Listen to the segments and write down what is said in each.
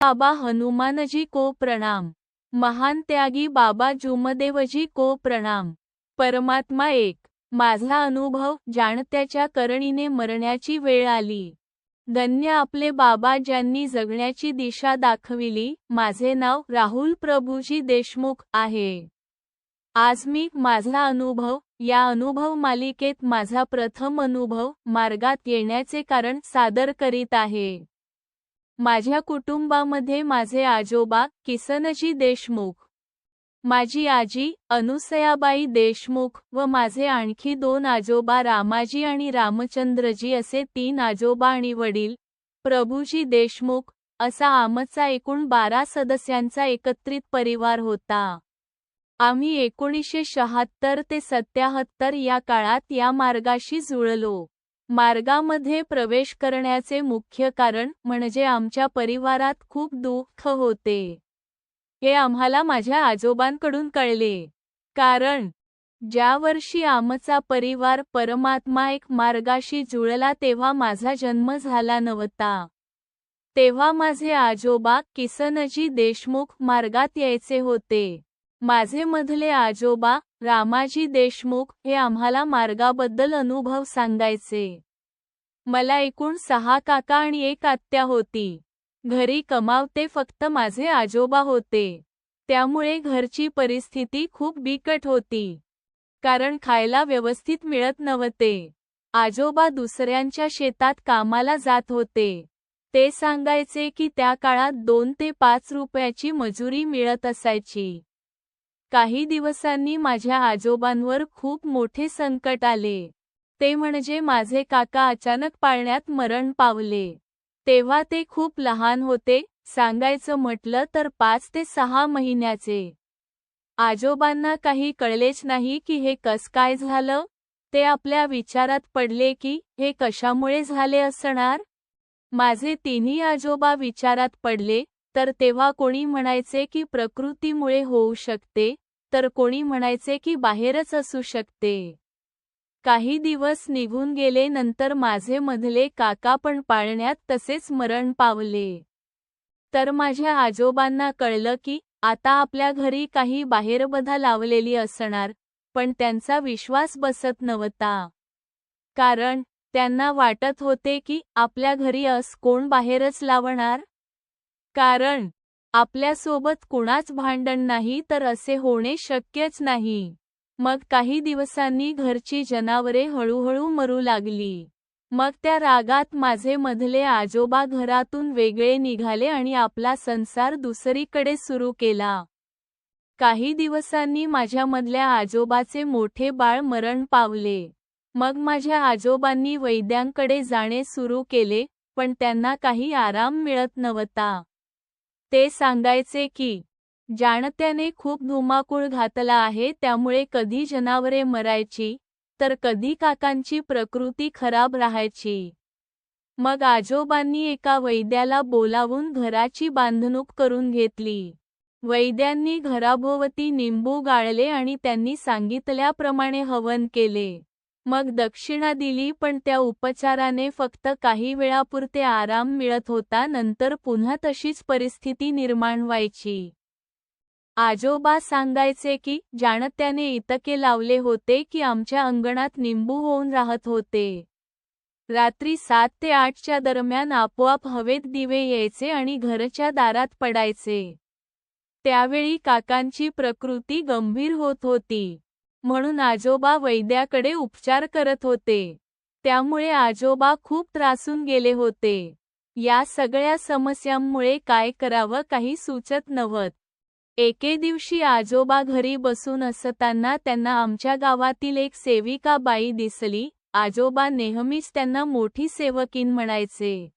बाबा हनुमानजी को प्रणाम. महान त्यागी बाबा जुमदेवजी को प्रणाम. परमात्मा एक. माझा अनुभव जाणत्याच्या करणीने मरण्याची वेळ आली. धन्य आपले बाबा ज्यांनी जगण्याची दिशा दाखविली. माझे नाव राहुल प्रभूजी देशमुख आहे. आज मी माझा अनुभव या अनुभव मालिकेत माझा प्रथम अनुभव मार्गात येण्याचे कारण सादर करीत आहे. माझ्या कुटुंबामध्ये माझे आजोबा किसनजी देशमुख माझी आजी अनुसयाबाई देशमुख व माझे आणखी दोन आजोबा रामाजी आणि रामचंद्रजी असे तीन आजोबा आणि वडील प्रभूजी देशमुख असा आमचा एकूण बारा सदस्यांचा एकत्रित परिवार होता. आम्ही एकोणीसशे शहात्तर ते सत्याहत्तर या काळात या मार्गाशी जुळलो. मार्गामध्ये प्रवेश करण्याचे मुख्य कारण म्हणजे आमच्या परिवारात खूप दुःख होते. हे आम्हाला माझ्या आजोबांकडून कळले. कारण ज्या वर्षी आमचा परिवार परमात्मा एक मार्गाशी जुळला तेव्हा माझा जन्म झाला नव्हता. तेव्हा माझे आजोबा किसनजी देशमुख मार्गात यायचे होते. माझे मधले आजोबा रामाजी देशमुख हे आम्हाला मार्गाबद्दल अनुभव सांगायचे. मला एकूण सहा काका आणि एक आत्या होती. घरी कमावते फक्त माझे आजोबा होते. त्यामुळे घरची परिस्थिती खूप बिकट होती. कारण खायला व्यवस्थित मिळत नव्हते. आजोबा दुसऱ्यांच्या शेतात कामाला जात होते. ते सांगायचे की त्या काळात दोन ते पाच रुपयाची मजुरी मिळत असायची. काही दिवसांनी माझ्या आजोबांवर खूप मोठे संकट आले. ते म्हणजे माझे काका अचानक पाळण्यात मरण पावले. तेव्हा ते खूप लहान होते सांगायचं म्हटलं तर पाच ते सहा महिन्याचे. आजोबांना काही कळलेच नाही की हे कस काय झालं? ते आपल्या विचारात पडले की हे कशामुळे झाले असणार? माझे तिन्ही आजोबा विचारात पडले तर तेव्हा कोणी म्हणायचे की प्रकृतीमुळे होऊ शकते तर कोणी म्हणायचे की बाहेरच असू शकते. काही दिवस निघून गेले नंतर माझे मधले काका पण पाळण्यात तसेच मरण पावले. तर माझ्या आजोबांना कळलं की आता आपल्या घरी काही बाहेरबधा लावलेली असणार पण त्यांचा विश्वास बसत नव्हता. कारण त्यांना वाटत होते की आपल्या घरी अस कोण बाहेरच लावणार? कारण आपल्यासोबत कुणाच भांडण नाही तर असे होणे शक्यच नाही. मग काही दिवसांनी घरची जनावरे हळूहळू मरू लागली. मग त्या रागात माझे मधले आजोबा घरातून वेगळे निघाले आणि आपला संसार दुसरीकडे सुरू केला. काही दिवसांनी माझ्या मधल्या आजोबाचे मोठे बाळ मरण पावले. मग माझ्या आजोबांनी वैद्यांकडे जाणे सुरू केले पण त्यांना काही आराम मिळत नव्हता. ते सांगायचे की जाणत्याने खूप धुमाकूळ घातला आहे त्यामुळे कधी जनावरे मरायची तर कधी काकांची प्रकृती खराब राहायची. मग आजोबांनी एका वैद्याला बोलावून घराची बांधणूक करून घेतली. वैद्यांनी घराभोवती निंबू गाळले आणि त्यांनी सांगितल्याप्रमाणे हवन केले. मग दक्षिणा दिली पण त्या उपचाराने फक्त काही वेळापुरते आराम मिळत होता नंतर पुन्हा तशीच परिस्थिती निर्माण व्हायची. आजोबा सांगायचे की जाणत्याने इतके लावले होते की आमच्या अंगणात निंबू होऊन राहत होते. रात्री सात ते आठच्या दरम्यान आपोआप हवेत दिवे यायचे आणि घरच्या दारात पडायचे. त्यावेळी काकांची प्रकृती गंभीर होत होती. म्हणून आजोबा वैद्याकडे उपचार करत होते. त्यामुळे आजोबा खूप त्रासून गेले होते. या सगळ्या समस्यांमुळे काय करावं काही सुचत नव्हत. एके दिवशी आजोबा घरी बसून असताना त्यांना आमच्या गावातील एक सेविका बाई दिसली. आजोबा नेहमीच त्यांना मोठी सेवकीन म्हणायचे.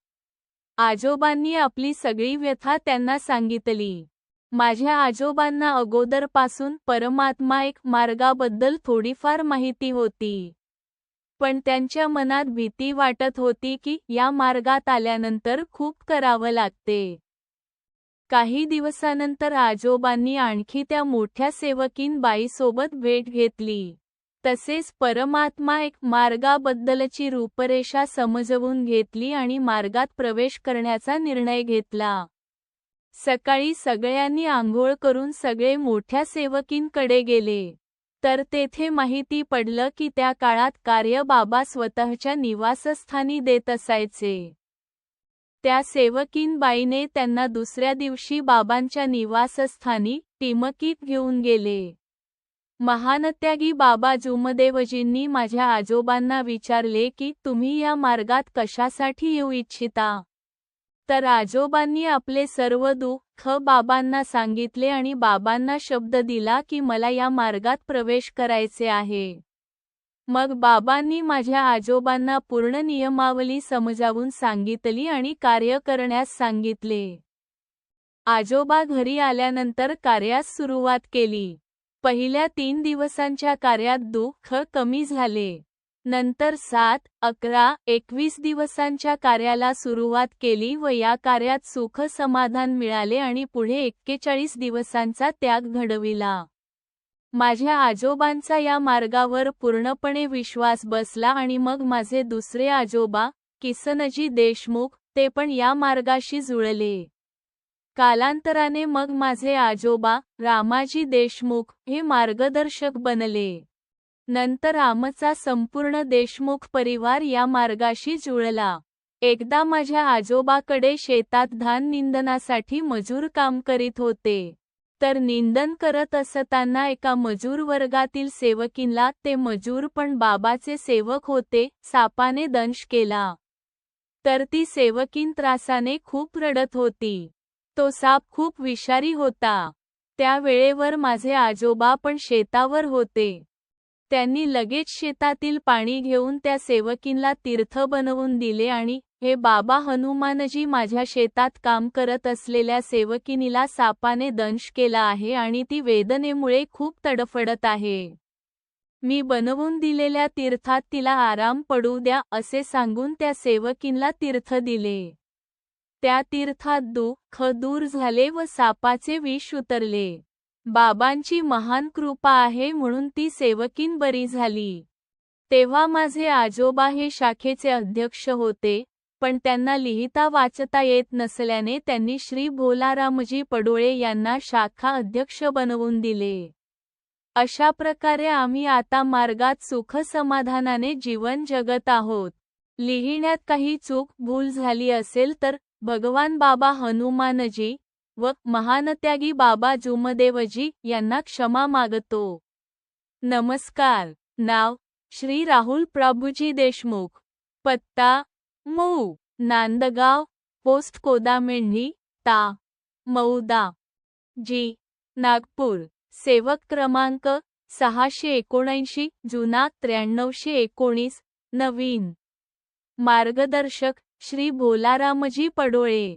आजोबांनी आपली सगळी व्यथा त्यांना सांगितली. माझ्या आजोबांना अगोदरपासून परमात्मा एक मार्गाबद्दल थोडीफार माहिती होती. पण त्यांच्या मनात भीती वाटत होती की या मार्गात आल्यानंतर खूप करावं लागते. काही दिवसानंतर आजोबांनी आणखी त्या मोठ्या सेवकीन बाईसोबत भेट घेतली. तसेच परमात्मा एक मार्गाबद्दलची रूपरेषा समजवून घेतली आणि मार्गात प्रवेश करण्याचा निर्णय घेतला. सकाळी सगळ्यांनी आंघोळ करून सगळे मोठ्या सेवकींकडे गेले. तर तेथे माहिती पडलं की त्या काळात कार्य बाबा स्वतःच्या निवासस्थानी देत असायचे. त्या सेवकीनबाईने त्यांना दुसऱ्या दिवशी बाबांच्या निवासस्थानी टिमकीत घेऊन गेले. महानत्यागी बाबा जुमदेवजींनी माझ्या आजोबांना विचारले की तुम्ही या मार्गात कशासाठी येऊ इच्छिता? तर आजोबांनी आपले सर्व दुःख बाबांना सांगितले आणि बाबांना शब्द दिला की मला या मार्गात प्रवेश करायचे आहे. मग बाबांनी माझ्या आजोबांना पूर्ण नियमावली समजावून सांगितली आणि कार्य करण्यास सांगितले. आजोबा घरी आल्यानंतर कार्यास सुरुवात केली. पहिल्या तीन दिवसांच्या कार्यात दुःख कमी झाले. नंतर सात अकरा एकवीस दिवसांच्या कार्याला सुरुवात केली व या कार्यात सुख समाधान मिळाले आणि पुढे एक्केचाळीस दिवसांचा त्याग घडविला. माझ्या आजोबांचा या मार्गावर पूर्णपणे विश्वास बसला आणि मग माझे दुसरे आजोबा किसनजी देशमुख ते पण या मार्गाशी जुळले. कालांतराने मग माझे आजोबा रामाजी देशमुख हे मार्गदर्शक बनले. नंतर आमचा संपूर्ण देशमुख परिवार या मार्गाशी जुळला. एकदा माझ्या आजोबाकडे शेतात धान निंदनासाठी मजूर काम करीत होते. तर निंदन करत असताना एका मजूर वर्गातील सेवकींला ते मजूर पण बाबाचे सेवक होते सापाने दंश केला. तर ती सेवकीन त्रासाने खूप रडत होती. तो साप खूप विषारी होता. त्या वेळेवर माझे आजोबा पण शेतावर होते. त्यांनी लगेच शेतातील पाणी घेऊन त्या सेवकींला तीर्थ बनवून दिले आणि हे बाबा हनुमानजी माझ्या शेतात काम करत असलेल्या सेवकिनीला सापाने दंश केला आहे आणि ती वेदनेमुळे खूप तडफडत आहे. मी बनवून दिलेल्या तीर्थात तिला आराम पडू द्या असे सांगून त्या सेवकींना तीर्थ दिले. त्या तीर्थात दुःख दूर झाले व सापाचे विष उतरले. बाबांची महान कृपा आहे म्हणून ती सेवकीन बरी झाली. तेव्हा माझे आजोबा हे शाखेचे अध्यक्ष होते पण त्यांना लिहिता वाचता येत नसल्याने त्यांनी श्री भोलारामजी पडोळे यांना शाखा अध्यक्ष बनवून दिले. अशा प्रकारे आम्ही आता मार्गात सुख समाधानाने जीवन जगत आहोत. लिहिण्यात काही चूक भूल झाली असेल तर भगवान बाबा हनुमानजी व महानत्यागी बाबा जुमदेवजी यांना क्षमा मागतो. नमस्कार. नाव श्री राहुल प्रभुजी देशमुख. पत्ता मऊ. नांदगाव. पोस्ट कोदामेंढी. ता. मौदा. जी. नागपूर. सेवक क्रमांक सहाशे एकोणऐंशी जुना त्र्याण्णवशे एकोणीस. नवीन. मार्गदर्शक श्री भोलारामजी पडोळे.